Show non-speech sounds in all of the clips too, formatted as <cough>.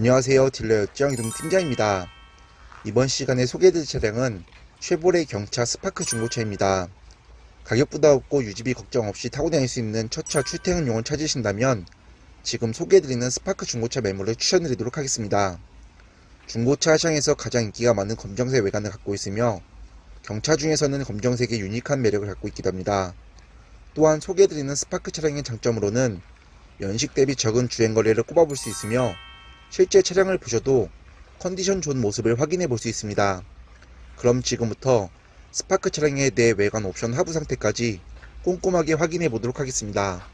안녕하세요. 딜러 역지영이동 팀장입니다. 이번 시간에 소개해드릴 차량은 쉐보레 경차 스파크 중고차입니다. 가격 부담 없고 유지비 걱정 없이 타고 다닐 수 있는 첫차 출퇴근용을 찾으신다면 지금 소개해드리는 스파크 중고차 매물을 추천드리도록 하겠습니다. 중고차 시장에서 가장 인기가 많은 검정색 외관을 갖고 있으며 경차 중에서는 검정색의 유니크한 매력을 갖고 있기도 합니다. 또한 소개해드리는 스파크 차량의 장점으로는 연식 대비 적은 주행거리를 꼽아볼 수 있으며 실제 차량을 보셔도 컨디션 좋은 모습을 확인해 볼 수 있습니다. 그럼 지금부터 스파크 차량의 내 외관 옵션 하부 상태까지 꼼꼼하게 확인해 보도록 하겠습니다.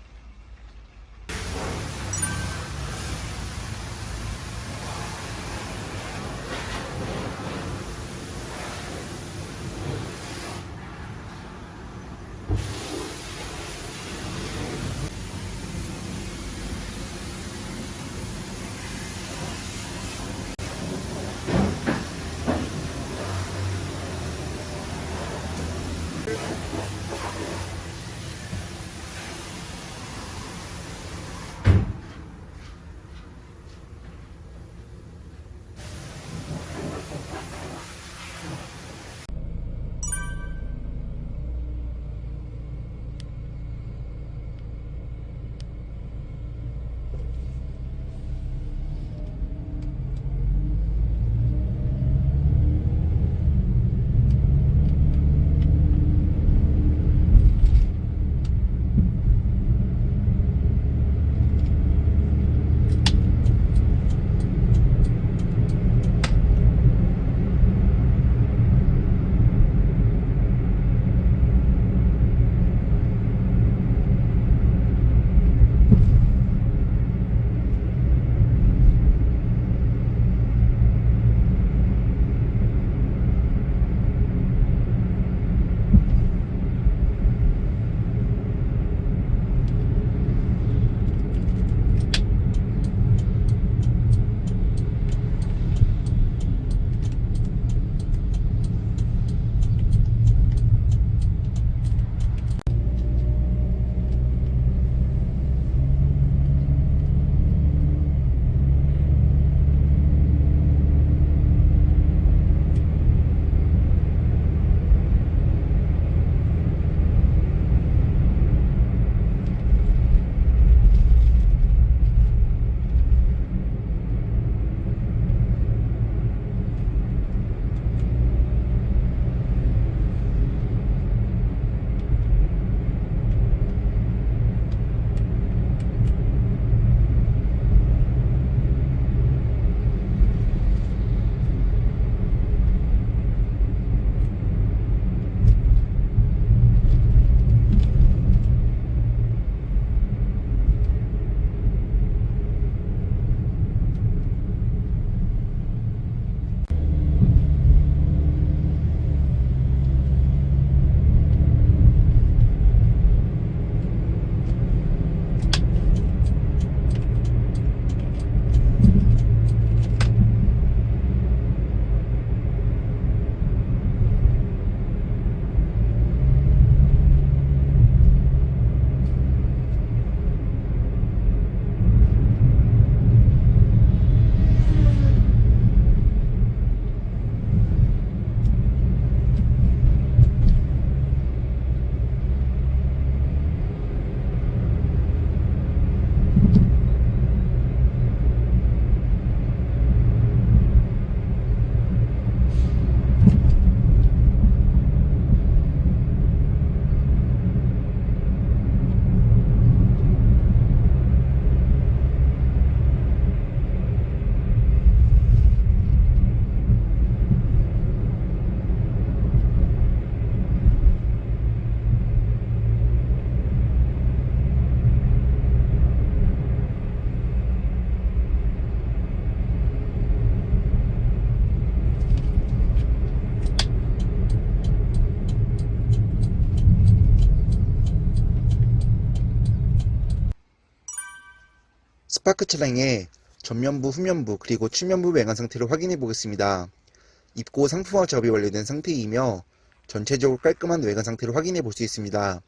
스파크 차량의 전면부, 후면부, 그리고 측면부 외관 상태를 확인해 보겠습니다. 입고 상품화 작업이 완료된 상태이며 전체적으로 깔끔한 외관 상태를 확인해 볼 수 있습니다.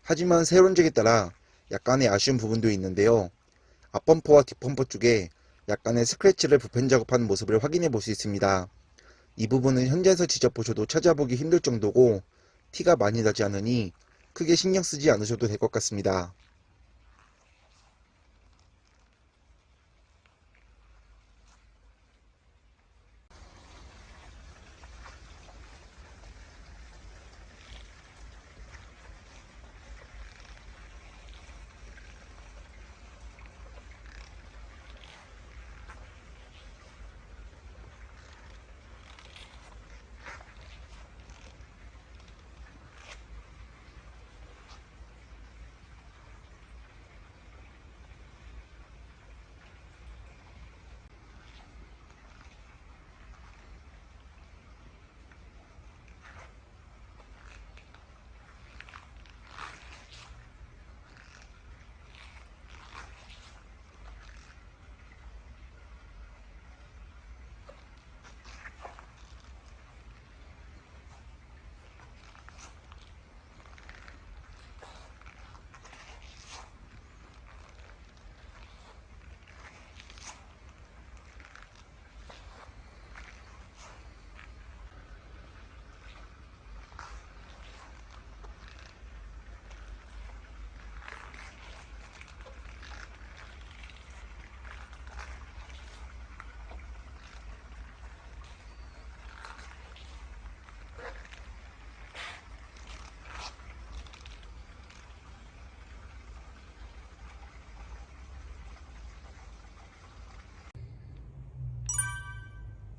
하지만 세론적에 따라 약간의 아쉬운 부분도 있는데요. 앞범퍼와 뒷범퍼 쪽에 약간의 스크래치를 부펜 작업하는 모습을 확인해 볼 수 있습니다. 이 부분은 현장에서 직접 보셔도 찾아보기 힘들 정도고 티가 많이 나지 않으니 크게 신경 쓰지 않으셔도 될 것 같습니다.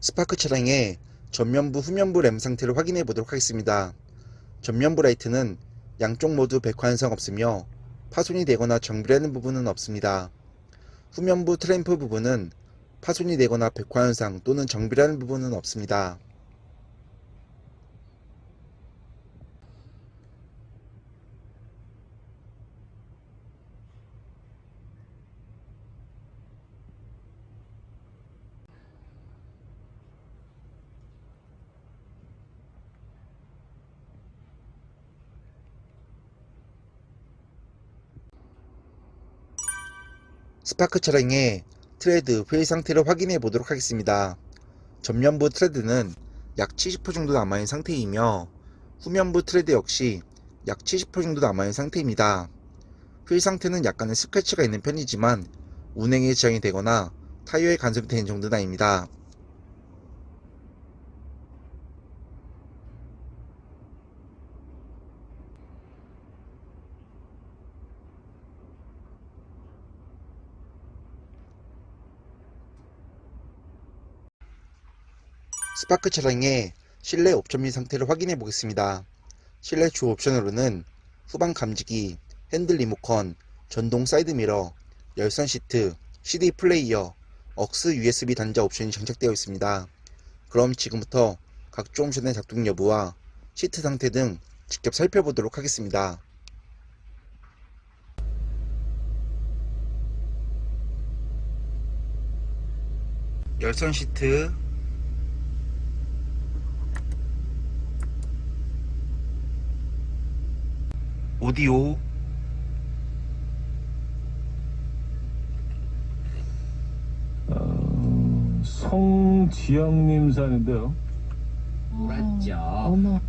스파크 차량의 전면부 후면부 램 상태를 확인해 보도록 하겠습니다. 전면부 라이트는 양쪽 모두 백화현상 없으며 파손이 되거나 정비라는 부분은 없습니다. 후면부 트램프 부분은 파손이 되거나 백화현상 또는 정비라는 부분은 없습니다. 스파크 차량의 트레드 휠 상태를 확인해 보도록 하겠습니다. 전면부 트레드는 약 70% 정도 남아있는 상태이며 후면부 트레드 역시 약 70% 정도 남아있는 상태입니다. 휠 상태는 약간의 스크래치가 있는 편이지만 운행에 지장이 되거나 타이어에 간섭이 되는 정도는 아닙니다. 스파크 차량의 실내 옵션 및 상태를 확인해 보겠습니다. 실내 주 옵션으로는 후방 감지기, 핸들 리모컨, 전동 사이드 미러, 열선 시트, CD 플레이어, 억스 USB 단자 옵션이 장착되어 있습니다. 그럼 지금부터 각종 옵션의 작동 여부와 시트 상태 등 직접 살펴보도록 하겠습니다. 열선 시트, 오디오, 어, 성지영님 사는데요. 맞죠. 어머,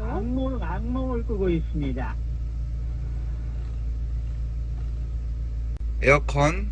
악몽, 악몽을 꾸고 있습니다. 에어컨,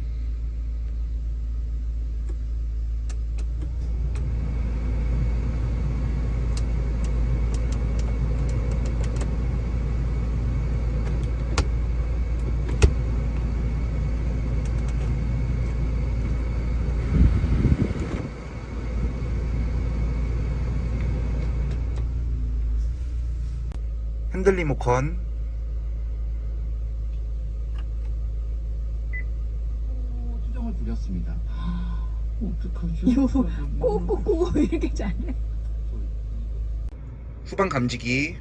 핸들 리모컨, 수정을 부렸습니다. 어떡하지? <laughs> 이거 꼬꼬꼬 이렇게 잘해. 후방 감지기,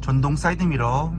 전동 사이드미러,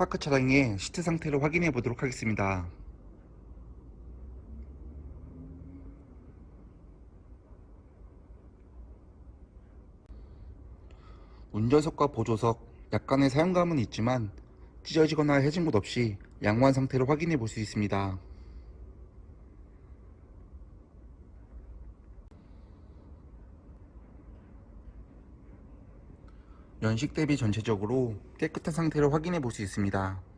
스파크 차량의 시트 상태를 확인해 보도록 하겠습니다. 운전석과 보조석 약간의 사용감은 있지만 찢어지거나 해진 곳 없이 양호한 상태를 확인해 볼 수 있습니다. 연식 대비 전체적으로 깨끗한 상태를 확인해 볼 수 있습니다.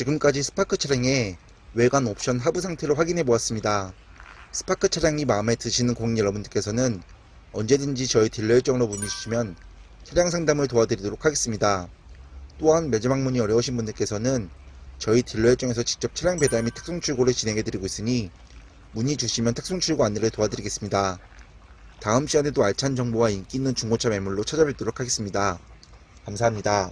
지금까지 스파크 차량의 외관 옵션 하부 상태를 확인해 보았습니다. 스파크 차량이 마음에 드시는 고객 여러분들께서는 언제든지 저희 딜러 일정으로 문의 주시면 차량 상담을 도와드리도록 하겠습니다. 또한 매점 방문이 어려우신 분들께서는 저희 딜러 일정에서 직접 차량 배달 및 특송 출고를 진행해 드리고 있으니 문의 주시면 특송 출고 안내를 도와드리겠습니다. 다음 시간에도 알찬 정보와 인기 있는 중고차 매물로 찾아뵙도록 하겠습니다. 감사합니다.